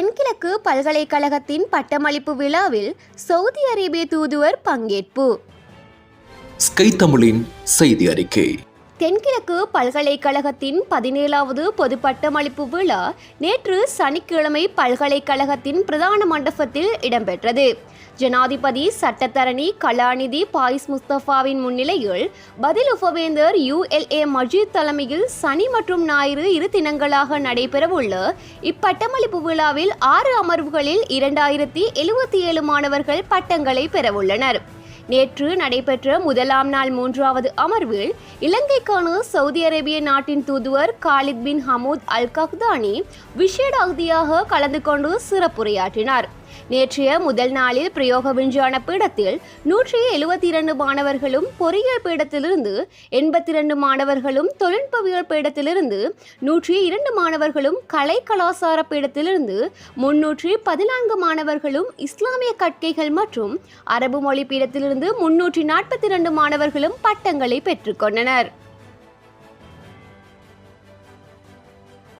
தென்கிழக்கு பல்கலைக்கழகத்தின் பட்டமளிப்பு விழாவில் சவுதி அரேபிய தூதுவர் பங்கேற்பு. ஸ்கை தமிழின் செய்தி அறிக்கை. தென்கிழக்கு பல்கலைக்கழகத்தின் பதினேழாவது பொது பட்டமளிப்பு விழா நேற்று சனிக்கிழமை பல்கலைக்கழகத்தின் பிரதான மண்டபத்தில் இடம்பெற்றது. ஜனாதிபதி சட்டத்தரணி கலாநிதி பாயிஸ் முஸ்தபாவின் முன்னிலையில் பதில் உபவேந்தர் யுஎல்ஏ மஜீத் தலைமையில் சனி மற்றும் ஞாயிறு இரு தினங்களாக நடைபெறவுள்ள இப்பட்டமளிப்பு விழாவில் ஆறு அமர்வுகளில் இரண்டாயிரத்தி எழுபத்தி ஏழு மாணவர்கள் பட்டங்களை பெறவுள்ளனர். நேற்று நடைபெற்ற முதலாம் நாள் மூன்றாவது அமர்வில் இலங்கைக்கான சவுதி அரேபிய நாட்டின் தூதுவர் காலித் பின் ஹமூத் அல் கஹ்தானி விஷேட அகதியாக கலந்து கொண்டு சிறப்புரையாற்றினார். நேற்றைய முதல் நாளில் பிரயோக விஞ்ஞான பீடத்தில் நூற்றி எழுபத்தி இரண்டு மாணவர்களும் பொறியியல் பீடத்திலிருந்து எண்பத்தி இரண்டு மாணவர்களும் தொழில்நுட்பவியல் பீடத்திலிருந்து நூற்றி இரண்டு மாணவர்களும் கலை கலாசார பீடத்திலிருந்து முன்னூற்றி பதினான்கு மாணவர்களும் இஸ்லாமிய கற்கைகள் மற்றும் அரபு மொழி பீடத்திலிருந்து முன்னூற்றி நாற்பத்தி இரண்டு மாணவர்களும் பட்டங்களை பெற்றுக்கொண்டனர்